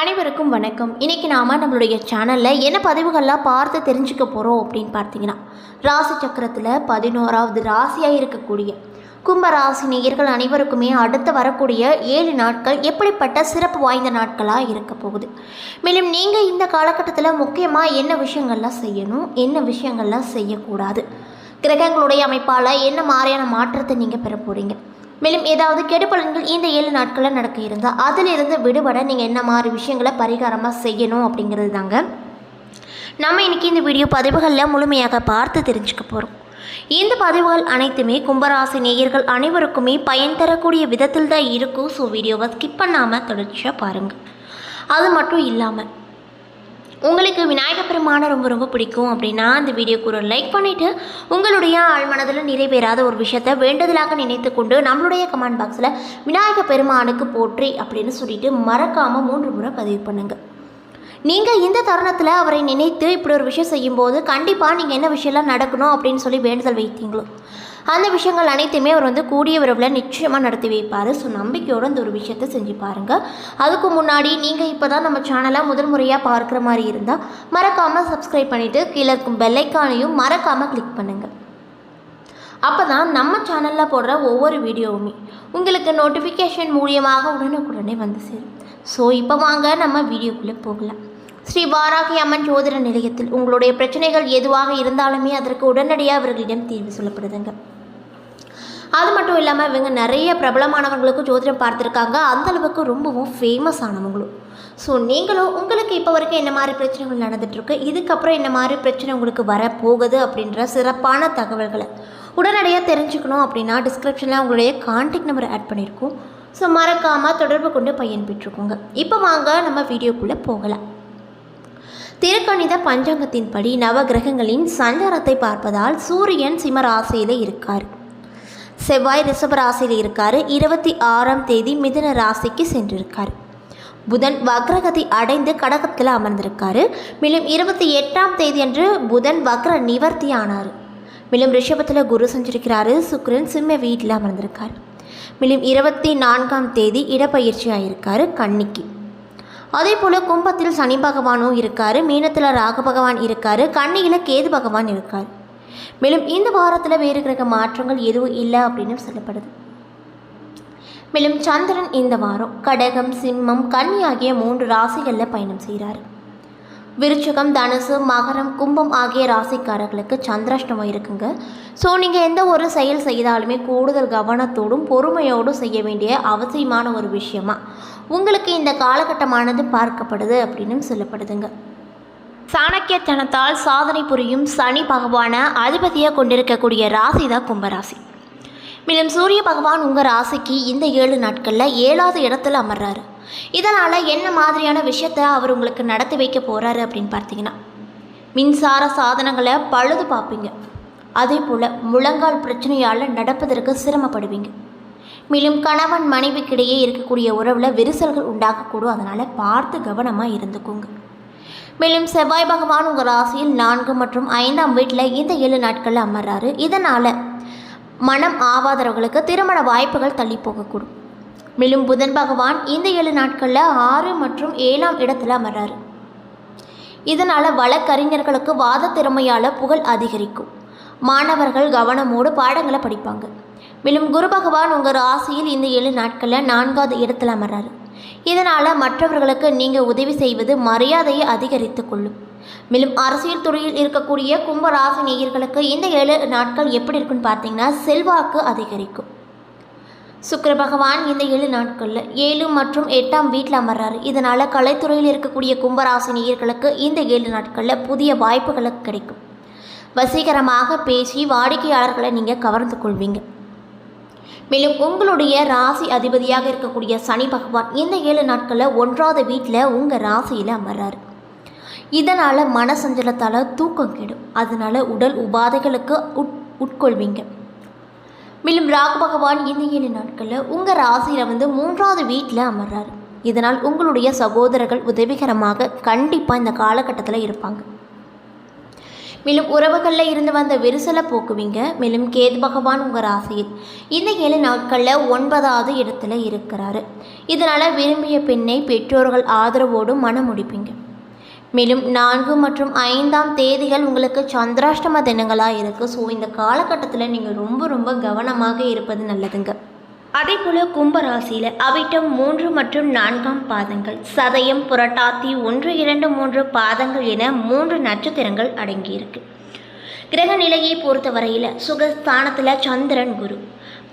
அனைவருக்கும் வணக்கம். இன்னைக்கு நாம நம்மளுடைய சேனலில் என்ன பதிவுகள்லாம் பார்த்து தெரிஞ்சுக்க போகிறோம் அப்படின்னு பார்த்தீங்கன்னா ராசி சக்கரத்தில் பதினோராவது ராசியாக இருக்கக்கூடிய கும்ப ராசி நேயர்கள் அனைவருக்குமே அடுத்து வரக்கூடிய ஏழு நாட்கள் எப்படிப்பட்ட சிறப்பு வாய்ந்த நாட்களாக இருக்க போகுது. மேலும் நீங்கள் இந்த காலகட்டத்தில் முக்கியமாக என்ன விஷயங்கள்லாம் செய்யணும் என்ன விஷயங்கள்லாம் செய்யக்கூடாது கிரகங்களுடைய அமைப்பால் என்ன மாதிரியான மாற்றத்தை நீங்கள் பெற போகிறீங்க மேலும் ஏதாவது கெடுபலன்கள் இந்த ஏழு நாட்களில் நடக்க இருந்தால் அதிலிருந்து விடுபட நீங்கள் என்ன மாதிரி விஷயங்களை பரிகாரமாக செய்யணும் அப்படிங்கிறது தாங்க நம்ம இன்னைக்கு இந்த வீடியோ பதிவுகளில் முழுமையாக பார்த்து தெரிஞ்சுக்க போகிறோம் இந்த பதிவுகள் அனைத்துமே கும்பராசி நேயர்கள் அனைவருக்குமே பயன் தரக்கூடிய விதத்தில் தான் இருக்கும். ஸோ வீடியோவை ஸ்கிப் பண்ணாமல் தொடர்ச்சியாக பாருங்கள் அது மட்டும் இல்லாமல் உங்களுக்கு விநாயகப் பெருமானை ரொம்ப ரொம்ப பிடிக்கும் அப்படின்னா அந்த வீடியோக்கு ஒரு லைக் பண்ணிவிட்டு உங்களுடைய ஆழ்மனதில் நிறைவேறாத ஒரு விஷயத்தை வேண்டுதலாக நினைத்து கொண்டு நம்மளுடைய கமெண்ட் பாக்ஸில் விநாயக பெருமானுக்கு போற்றி அப்படின்னு சொல்லிட்டு மறக்காமல் மூன்று முறை பதிவு பண்ணுங்கள் நீங்கள் இந்த தருணத்தில் அவரை நினைத்து இப்படி ஒரு விஷயம் செய்யும்போது கண்டிப்பாக நீங்கள் என்ன விஷயம்லாம் நடக்கணும் அப்படின்னு சொல்லி வேண்டுதல் வைத்தீங்களோ? அந்த விஷயங்கள் அனைத்துமே அவர் வந்து கூடிய விரைவில் நிச்சயமாக நடத்தி வைப்பார். ஸோ நம்பிக்கையோடு அந்த ஒரு விஷயத்தை செஞ்சு பாருங்கள் அதுக்கு முன்னாடி நீங்கள் இப்போ தான் நம்ம சேனலை முதல் முறையாக பார்க்குற மாதிரி இருந்தால் மறக்காமல் சப்ஸ்கிரைப் பண்ணிவிட்டு கீழே இருக்கும் பெல்லைக்கானையும் மறக்காமல் கிளிக் பண்ணுங்கள் அப்போ தான் நம்ம சேனலில் போடுற ஒவ்வொரு வீடியோவுமே உங்களுக்கு நோட்டிஃபிகேஷன் மூலியமாக உடனுக்குடனே வந்து சேரும். ஸோ இப்போ வாங்க நம்ம வீடியோக்குள்ளே போகலாம். ஸ்ரீ வாராகி அம்மன் ஜோதிட நிலையத்தில் உங்களுடைய பிரச்சனைகள் எதுவாக இருந்தாலுமே அதற்கு உடனடியாக அவர்களிடம் தீர்வு சொல்லப்படுதுங்க. அது மட்டும் இல்லாமல் இவங்க நிறைய பிரபலமானவங்களுக்கும் ஜோதிடம் பார்த்துருக்காங்க. அந்தளவுக்கு ரொம்பவும் ஃபேமஸ் ஆனவங்களும். ஸோ நீங்களும் உங்களுக்கு இப்போ வரைக்கும் என்ன மாதிரி பிரச்சனைகள் நடந்துகிட்ருக்கு இதுக்கப்புறம் என்ன மாதிரி பிரச்சனை உங்களுக்கு வரப்போகுது அப்படின்ற சிறப்பான தகவல்களை உடனடியாக தெரிஞ்சுக்கணும் அப்படின்னா டிஸ்கிரிப்ஷனில் உங்களுடைய கான்டாக்ட் நம்பர் ஆட் பண்ணியிருக்கோம். ஸோ மறக்காமல் தொடர்பு கொண்டு பயன்பெற்றுக்கோங்க இப்போ வாங்க நம்ம வீடியோக்குள்ளே போகலாம். திருக்கணித பஞ்சாங்கத்தின்படி நவகிரகங்களின் சஞ்சாரத்தை பார்ப்பதால் சூரியன் சிம்ம ராசியில் இருக்கார். செவ்வாய் ரிஷப ராசியில் இருக்கார். இருபத்தி ஆறாம் தேதி மிதுன ராசிக்கு சென்றிருக்கார். புதன் வக்ரகதி அடைந்து கடகத்தில் அமர்ந்திருக்காரு. மேலும் இருபத்தி எட்டாம் தேதி அன்று புதன் வக்ர நிவர்த்தி ஆனார். மேலும் ரிஷபத்தில் குரு செஞ்சிருக்கிறாரு. சுக்ரன் சிம்ம வீட்டில் அமர்ந்திருக்கார். மேலும் இருபத்தி நான்காம் தேதி இடப்பயிற்சி ஆயிருக்காரு கன்னிக்கு. அதே போல் கும்பத்தில் சனி பகவானும் இருக்கார் மீனத்தில் ராகு பகவான் இருக்கார் கண்ணியில் கேது பகவான் இருக்கார். மேலும் இந்த வாரத்தில் வேறு கிரக மாற்றங்கள் எதுவும் இல்லை அப்படின்னு சொல்லப்படுது. மேலும் சந்திரன் இந்த வாரம் கடகம் சிம்மம் கன்னி ஆகிய மூன்று ராசிகளில் பயணம் செய்கிறார் விருச்சகம் தனுசு மகரம் கும்பம் ஆகிய ராசிக்காரர்களுக்கு சந்திராஷ்டமம் இருக்குங்க. ஸோ நீங்கள் எந்த ஒரு செயல் செய்தாலுமே கூடுதல் கவனத்தோடும் பொறுமையோடும் செய்ய வேண்டிய அவசியமான ஒரு விஷயமா? உங்களுக்கு இந்த காலகட்டமானது பார்க்கப்படுது அப்படின்னு சொல்லப்படுதுங்க. சாணக்கியத்தனத்தால் சாதனை புரியும் சனி பகவான அதிபதியாக கொண்டிருக்கக்கூடிய ராசி தான் கும்பராசி. மேலும் சூரிய பகவான் உங்கள் ராசிக்கு இந்த ஏழு நாட்களில் ஏழாவது இடத்துல அமர்றாரு. இதனால் என்ன மாதிரியான விஷயத்தை அவர் உங்களுக்கு நடத்தி வைக்க போகிறாரு அப்படின்னு பார்த்தீங்கன்னா மின்சார சாதனங்களை பழுது பார்ப்பீங்க. அதே போல் முழங்கால் பிரச்சனையால் நடப்பதற்கு சிரமப்படுவீங்க. மேலும் கணவன் மனைவிக்கிடையே இருக்கக்கூடிய உறவில் விரிசல்கள் உண்டாகக்கூடும். அதனால் பார்த்து கவனமாக இருந்துக்கோங்க. மேலும் செவ்வாய் பகவான் உங்கள் ராசியில் நான்கு மற்றும் ஐந்தாம் வீட்டில் இந்த ஏழு நாட்களில் அமர்றாரு. இதனால் மனம் ஆவாதவர்களுக்கு திருமண வாய்ப்புகள் தள்ளி போகக்கூடும். மேலும் புதன் பகவான் இந்த ஏழு நாட்களில் ஆறு மற்றும் ஏழாம் இடத்துல அமர்றாரு. இதனால் வழக்கறிஞர்களுக்கு வாத திறமையால் புகழ் அதிகரிக்கும். மாணவர்கள் கவனமோடு பாடங்களை படிப்பாங்க. மேலும் குரு பகவான் உங்கள் ராசியில் இந்த ஏழு நாட்களில் நான்காவது இடத்துல அமர்றாரு. இதனால் மற்றவர்களுக்கு நீங்கள் உதவி செய்வது மரியாதையை அதிகரித்து கொள்ளும். மேலும் அரசியல் துறையில் இருக்கக்கூடிய கும்ப ராசி நேயர்களுக்கு இந்த ஏழு நாட்கள் எப்படி இருக்குன்னு பார்த்தீங்கன்னா செல்வாக்கு அதிகரிக்கும். சுக்கர பகவான் இந்த ஏழு நாட்களில் ஏழு மற்றும் எட்டாம் வீட்டில் அமர்றாரு. இதனால் கலைத்துறையில் இருக்கக்கூடிய கும்பராசி நேயர்களுக்கு இந்த ஏழு நாட்களில் புதிய வாய்ப்புகள் கிடைக்கும். வசீகரமாக பேசி வாடிக்கையாளர்களை நீங்கள் கவர்ந்து கொள்வீங்க. மேலும் உங்களுடைய ராசி அதிபதியாக இருக்கக்கூடிய சனி பகவான் இந்த ஏழு நாட்களில் ஒன்றாவது வீட்டில் உங்கள் ராசியில் அமர்றாரு. இதனால் மனசஞ்சலத்தால் தூக்கம் கெடும். அதனால் உடல் உபாதைகளுக்கு உட் உட்கொள்வீங்க. மேலும் ராகு பகவான் இந்த ஏழு நாட்களில் உங்கள் ராசியில் வந்து மூன்றாவது வீட்டில் அமர்றாரு. இதனால் உங்களுடைய சகோதரர்கள் உதவிகரமாக கண்டிப்பாக இந்த காலகட்டத்தில் இருப்பாங்க. மேலும் உறவுகளில் இருந்து வந்த விரிசலை போக்குவீங்க. மேலும் கேது பகவான் உங்கள் ராசியில் இந்த ஏழு நாட்களில் ஒன்பதாவது இடத்துல இருக்கிறாரு. இதனால் விரும்பிய பெண்ணை பெற்றோர்கள் ஆதரவோடு மனம் முடிப்பீங்க. மேலும் நான்கு மற்றும் ஐந்தாம் தேதிகள் உங்களுக்கு சந்திராஷ்டம தினங்களாக இருக்குது ஸோ இந்த காலகட்டத்தில் நீங்கள் ரொம்ப ரொம்ப கவனமாக இருப்பது நல்லதுங்க. அதே போல கும்பராசியில் அவிட்டம் மூன்று மற்றும் நான்காம் பாதங்கள் சதயம் புரட்டாத்தி ஒன்று இரண்டு மூன்று பாதங்கள் என மூன்று நட்சத்திரங்கள் அடங்கியிருக்கு. கிரக நிலையை பொறுத்தவரையில் சுகஸ்தானத்தில் சந்திரன் குரு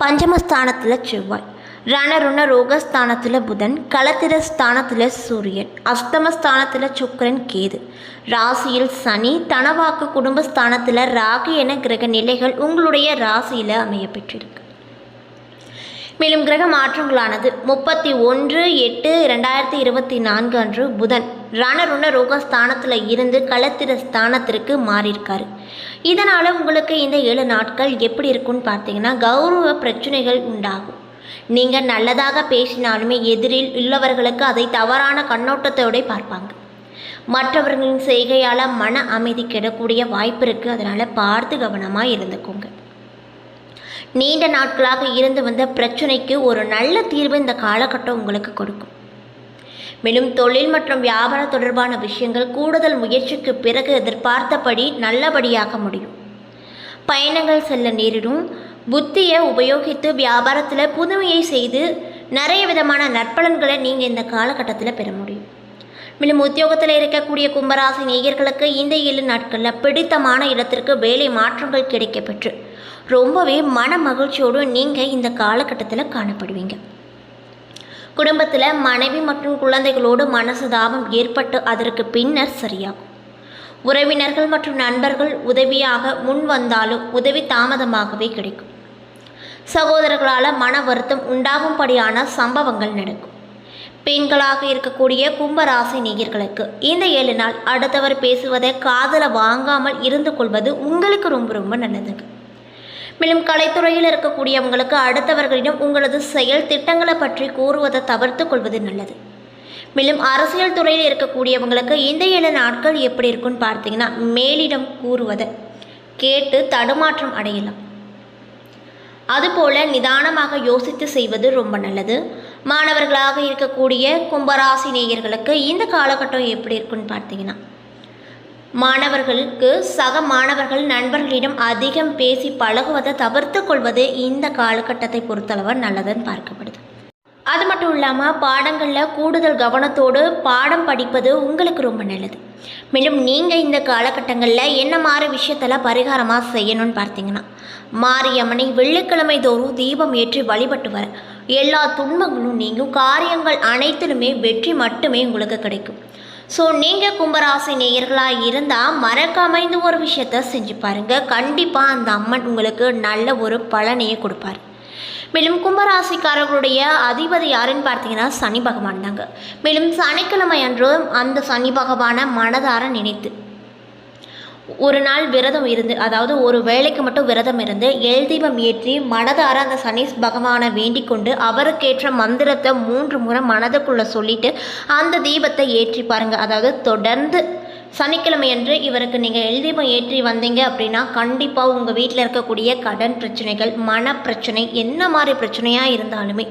பஞ்சமஸ்தானத்தில் செவ்வாய். ரணருண ரோகஸ்தானத்தில் புதன் களத்திர ஸ்தானத்தில் சூரியன் அஸ்தமஸ்தானத்தில் சுக்கரன் கேது. ராசியில் சனி தனவாக்கு குடும்பஸ்தானத்தில் ராகு என கிரக நிலைகள் உங்களுடைய ராசியில் அமைய பெற்றிருக்கு. மேலும் கிரக மாற்றங்களானது. முப்பத்தி ஒன்று எட்டு ரெண்டாயிரத்தி இருபத்தி நான்கு அன்று புதன் ரணருண ரோக ஸ்தானத்தில் இருந்து களத்திர ஸ்தானத்திற்கு மாறியிருக்காரு. இதனால் உங்களுக்கு இந்த ஏழு நாட்கள் எப்படி இருக்குன்னு பார்த்தீங்கன்னா கௌரவ பிரச்சனைகள் உண்டாகும். நீங்கள் நல்லதாக பேசினாலுமே எதிரில் உள்ளவர்களுக்கு அதை தவறான கண்ணோட்டத்தோட பார்ப்பாங்க. மற்றவர்களின் செய்கையால் மன அமைதி கெடக்கூடிய வாய்ப்பு இருக்குது அதனால் பார்த்து கவனமாக இருந்துக்கோங்க. நீண்ட நாட்களாக இருந்து வந்த பிரச்சனைக்கு ஒரு நல்ல தீர்வு இந்த காலகட்டம் உங்களுக்கு கொடுக்கும். மேலும் தொழில் மற்றும் வியாபார தொடர்பான விஷயங்கள் கூடுதல் முயற்சிக்கு பிறகு எதிர்பார்த்தபடி நல்லபடியாக முடியும். பயணங்கள் செல்ல நேரிடும். புத்தியை உபயோகித்து வியாபாரத்தில் புதுமையை செய்து நிறைய விதமான நற்பலன்களை நீங்கள் இந்த காலகட்டத்தில் பெற முடியும். மேலும் உத்தியோகத்தில் இருக்கக்கூடிய கும்பராசி நேயர்களுக்கு இந்த ஏழு நாட்களில் பிடித்தமான இடத்திற்கு வேலை மாற்றங்கள் கிடைக்கப்பெற்று ரொம்பவே மன மகிழ்ச்சியோடு நீங்கள் இந்த காலகட்டத்தில் காணப்படுவீங்க. குடும்பத்தில் மனைவி மற்றும் குழந்தைகளோடு மனசுதாபம் ஏற்பட்டு அதற்கு பின்னர் சரியாகும். உறவினர்கள் மற்றும் நண்பர்கள் உதவியாக முன் வந்தாலும் உதவி தாமதமாகவே கிடைக்கும். சகோதரர்களால் மன வருத்தம் உண்டாகும்படியான சம்பவங்கள் நடக்கும். பெண்களாக இருக்கக்கூடிய கும்பராசி நேயர்களுக்கு இந்த ஏழு நாள் அடுத்தவர் பேசுவதை காதலை வாங்காமல் இருந்து கொள்வது உங்களுக்கு ரொம்ப ரொம்ப நல்லதுங்க மேலும் கலைத்துறையில் இருக்கக்கூடியவங்களுக்கு அடுத்தவர்களிடம் உங்களது செயல் திட்டங்களை பற்றி கூறுவதை தவிர்த்து கொள்வது நல்லது. மேலும் அரசியல் துறையில் இருக்கக்கூடியவங்களுக்கு இந்த ஏழு நாட்கள் எப்படி இருக்குன்னு பார்த்தீங்கன்னா மேலிடம் கூறுவதை கேட்டு தடுமாற்றம் அடையலாம். அதுபோல நிதானமாக யோசித்து செய்வது ரொம்ப நல்லது. மாணவர்களாக இருக்கக்கூடிய கும்பராசி நேயர்களுக்கு இந்த காலகட்டம் எப்படி இருக்குன்னு பார்த்தீங்கன்னா மாணவர்களுக்கு சக மாணவர்கள் நண்பர்களிடம் அதிகம் பேசி பழகுவதை தவிர்த்து கொள்வது இந்த காலகட்டத்தை பொறுத்தளவு நல்லதுன்னு பார்க்கப்படுது. அது மட்டும் இல்லாமல் பாடங்களில் கூடுதல் கவனத்தோடு பாடம் படிப்பது உங்களுக்கு ரொம்ப நல்லது. மேலும் நீங்கள் இந்த காலகட்டங்களில் என்ன மாதிரி விஷயத்தெல்லாம் பரிகாரமாக செய்யணும்னு பார்த்தீங்கன்னா மாரியம்மனை வெள்ளிக்கிழமை தோறும் தீபம் ஏற்றி வழிபட்டு வர எல்லா துன்பங்களும் நீங்கும். காரியங்கள் அனைத்திலுமே வெற்றி மட்டுமே உங்களுக்கு கிடைக்கும். ஸோ நீங்கள் கும்பராசி நேயர்களாக இருந்தால் மறக்காம இந்த ஒரு விஷயத்த செஞ்சு பாருங்கள் கண்டிப்பாக அந்த அம்மன் உங்களுக்கு நல்ல ஒரு பலனையை கொடுப்பார். மேலும் கும்பராசிக்காரர்களுடைய அதிபதி யாருன்னு பார்த்தீங்கன்னா சனி பகவான் தாங்க. மேலும் சனிக்கிழமை அன்று அந்த சனி பகவானை மனதார நினைத்து. ஒரு நாள் விரதம் இருந்து அதாவது ஒரு வேலைக்கு மட்டும் விரதம் இருந்து எல் தீபம் ஏற்றி மனதார அந்த சனி பகவானை வேண்டிக் கொண்டு அவருக்கேற்ற மந்திரத்தை மூன்று முறை மனதுக்குள்ளே சொல்லிட்டு அந்த தீபத்தை ஏற்றி பாருங்கள் அதாவது தொடர்ந்து சனிக்கிழமையன்று இவருக்கு நீங்கள் எழுதிமை ஏற்றி வந்தீங்க அப்படின்னா கண்டிப்பாக உங்கள் வீட்டில் இருக்கக்கூடிய கடன் பிரச்சனைகள் மனப்பிரச்சனை என்ன மாதிரி பிரச்சனையாக இருந்தாலுமே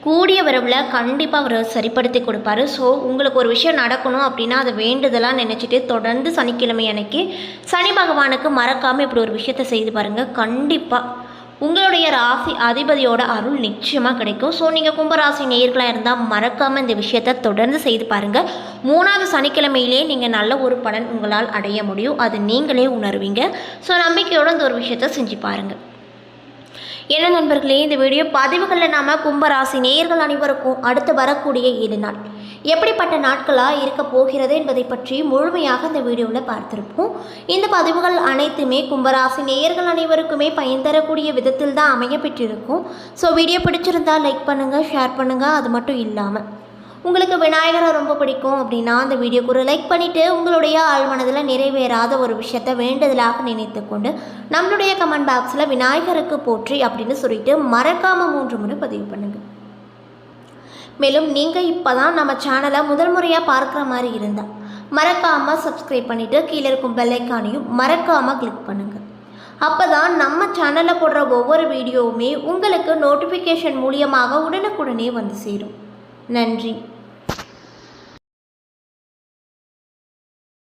கூடிய விரைவில் கண்டிப்பாக அவர் சரிப்படுத்தி கொடுப்பாரு. ஸோ உங்களுக்கு ஒரு விஷயம் நடக்கணும் அப்படின்னா அதை வேண்டுதலாக நினச்சிட்டு தொடர்ந்து சனிக்கிழமை அன்னைக்கு சனி பகவானுக்கு மறக்காமல் இப்படி ஒரு விஷயத்தை செய்து பாருங்கள் கண்டிப்பாக உங்களுடைய ராசி அதிபதியோட அருள் நிச்சயமாக கிடைக்கும். ஸோ நீங்கள் கும்பராசி நேர்களாக இருந்தால் மறக்காமல் இந்த விஷயத்தை தொடர்ந்து செய்து பாருங்கள் மூணாவது சனிக்கிழமையிலே நீங்கள் நல்ல ஒரு பலன் உங்களால் அடைய முடியும். அது நீங்களே உணர்வீங்க. ஸோ நம்பிக்கையோடு இந்த ஒரு விஷயத்தை செஞ்சு பாருங்கள் என்ன நண்பர்களே இந்த வீடியோ பதிவுகளில் நாம் கும்பராசி நேயர்கள் அனைவருக்கும் அடுத்து வரக்கூடிய ஏழு நாள். எப்படிப்பட்ட நாட்களாக இருக்க போகிறது என்பதை பற்றி முழுமையாக இந்த வீடியோவில் பார்த்துருப்போம். இந்த பதிவுகள் அனைத்துமே கும்பராசி நேயர்கள் அனைவருக்குமே பயன் தரக்கூடிய விதத்தில் தான் அமைய பெற்றிருக்கும். ஸோ வீடியோ பிடிச்சிருந்தா லைக் பண்ணுங்கள் ஷேர் பண்ணுங்கள் அது மட்டும் இல்லாமல் உங்களுக்கு விநாயகரை ரொம்ப பிடிக்கும் அப்படின்னா அந்த வீடியோக்கு ஒரு லைக் பண்ணிவிட்டு உங்களுடைய ஆழ்மனதில் நிறைவேறாத ஒரு விஷயத்தை வேண்டுதலாக நினைத்து கொண்டு நம்மளுடைய கமெண்ட் பாக்ஸில் விநாயகருக்கு போற்றி அப்படின்னு சொல்லிட்டு மறக்காமல் மூன்று முறை பதிவு பண்ணுங்கள் மேலும் நீங்கள் இப்போ தான் நம்ம சேனலை முதல் முறையாக பார்க்குற மாதிரி இருந்தால் மறக்காமல் சப்ஸ்கிரைப் பண்ணிவிட்டு கீழே இருக்கும் பெல்லைக்கானையும் மறக்காமல் கிளிக் பண்ணுங்கள் அப்போ தான் நம்ம சேனலில் போடுற ஒவ்வொரு வீடியோவுமே உங்களுக்கு நோட்டிஃபிகேஷன் மூலியமாக உடனுக்குடனே வந்து சேரும். நன்றி.